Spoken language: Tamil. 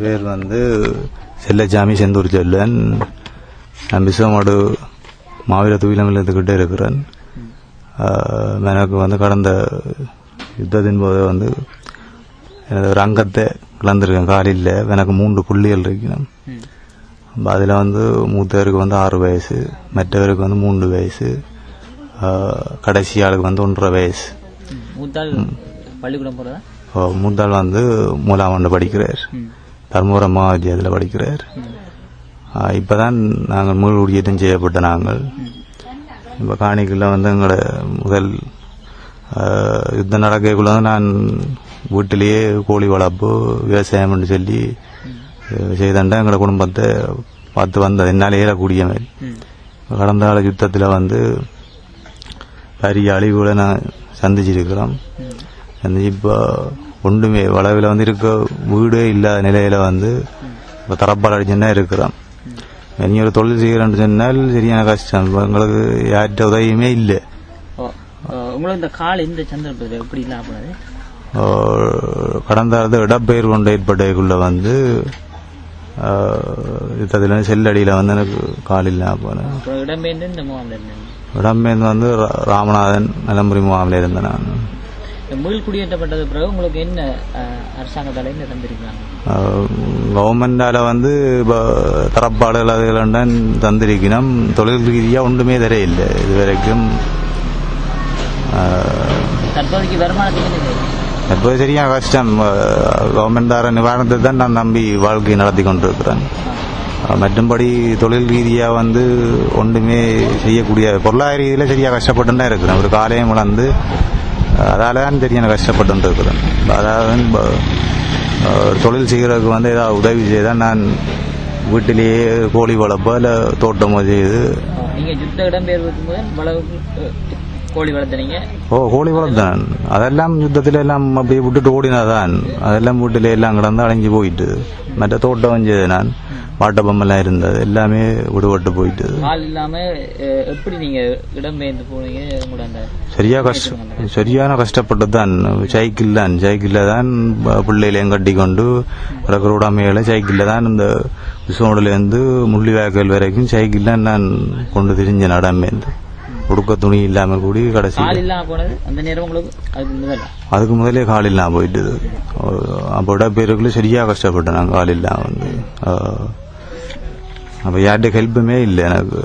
பேர் வந்து செல்லச்சாமி செந்தூர் செல்லன். நான் பிசமாடு மாவீர தூயிலமில்லத்துக்கிட்டே இருக்கிறேன். எனக்கு வந்து கடந்த யுத்தத்தின் போது வந்து எனது ஒரு அங்கத்தை இழந்திருக்கேன் காலில் எனக்கு மூன்று புள்ளிகள் இருக்கணும் அதில் வந்து மூத்தவருக்கு வந்து ஆறு வயசு மற்றவருக்கு வந்து மூன்று வயசு கடைசி ஆளுக்கு வந்து ஒன்றரை வயசு. மூத்தாள் பள்ளிக்கூடம் போறதா? ஆஹ், மூத்தாள் வந்து மூலாம் ஆண்டு படிக்கிறார். தர்மபுரம் மகாவித்தியாலயத்தில் படிக்கிறார். இப்போ தான் நாங்கள் மீள் குடியேற்றம் செய்யப்பட்ட நாங்கள். இப்போ காணிக்கில் வந்து எங்களோட முதல் யுத்தம் நடக்கக்குள்ள வந்து நான் வீட்டிலேயே கோழி வளர்ப்பு விவசாயம்னு சொல்லி செய்தேன் செய்தேன்டா எங்களோட குடும்பத்தை பார்த்து வந்தது. என்னால் ஏறக்கூடிய மாதிரி கடந்த கால யுத்தத்தில் வந்து பெரிய அழிவுகளை நான் சந்திச்சிருக்கிறோம். சந்திச்சு இப்போ ஒன்றுமே வளவில் வந்து இருக்க வீடே இல்லாத நிலையில வந்து இப்போ தரப்பால் அடிச்சுன்னா இருக்கிறோம் இனி ஒரு தொழில் செய்கிறேன்னு சொன்னால் சரியான கஷ்டம். எங்களுக்கு யார்கிட்ட உதவியுமே இல்லை. உங்களுக்கு இந்த கால் இந்த சந்தர்ப்பத்தில்? எப்படி இல்லாம போனது? ஆஹ் கடந்த காலத்து இடப்பெயர் கொண்டு ஏற்பட்டதுக்குள்ள வந்து யுத்தத்தில் செல்லடியில் வந்து எனக்கு கால் இல்லாமல் போனேன் இடம்பெயர்ந்து வந்து ராமநாதன் நிலம்புரி முகாமில் இருந்தேன் நான். மீள் குடியேற்றப்பட்டது பிறகு உங்களுக்கு என்ன அரசாங்கத்தால என்ன தந்திருக்காங்க கவர்மெண்டால வந்து தரப்பாடுகள் அதுகளெல்லாம் தந்திருக்கணும். தொழில் ரீதியாக ஒன்றுமே தெரியல இது வரைக்கும் தற்போதைக்கு வருமானத்துக்கு? இப்போ சரியா கஷ்டம். கவர்மெண்ட் தர நிவாரணத்தை தான் நான் நம்பி வாழ்க்கை நடத்தி கொண்டிருக்கிறேன். மற்றும்படி தொழில் ரீதியாக வந்து ஒன்றுமே செய்யக்கூடிய பொருளாதார ரீதியில் சரியாக கஷ்டப்பட்டு தான் இருக்கிறேன். ஒரு காலையும் வளர்ந்து அதால தான் சரியான கஷ்டப்பட்டு இருக்கிறேன் அதாவது தொழில் செய்கிறதுக்கு வந்து ஏதாவது உதவி செய்தால் நான் வீட்டிலேயே கோழி வளர்ப்போ இல்லை தோட்டமோ செய்து ஓ, நீங்க யுத்த அஹ், கோழி வளர்த்தனீங்க? ஓ கோழி வளர்த்தான் அதெல்லாம் யுத்தத்தில் எல்லாம் அப்படியே விட்டுட்டு ஓடினாதான் அதெல்லாம் வீட்டில எல்லாம் கிடந்து அடைஞ்சு போயிட்டு. மற்ற தோட்டம் வஞ்சது நான். வாட்ட பொம்மெல்லாம் இருந்தது. எல்லாமே விடுபட்டு போயிட்டு. கால் இல்லாம எப்படி நீங்க இடம்பெயர்ந்து போனீங்க? உங்களோட சரியா கஷ்டம் சரியான கஷ்டப்பட்டு தான் சைக்கிள் தான் சைக்கிளில் தான் ப- பிள்ளைகளையும் கட்டி கொண்டு கிடக்கிற உடமைகளை சைக்கிளில் தான் இந்த விசுவோடுலேருந்து முள்ளிவாய்க்கல் வரைக்கும் சைக்கிள் தான் நான் கொண்டு திரிஞ்சேன் இடம்பெயர்ந்து உடுக்க துணி இல்லாமல் கூடி கடைசி அதுக்கு முதல்? கால் இல்லாம போயிட்டுது. அப்போ இடப்பெயருக்குள்ள சரியா கஷ்டப்பட்டேன். நான் கால் இல்லாம வந்து. அப்போ யார்கிட்ட ஹெல்ப்புமே இல்லை எனக்கு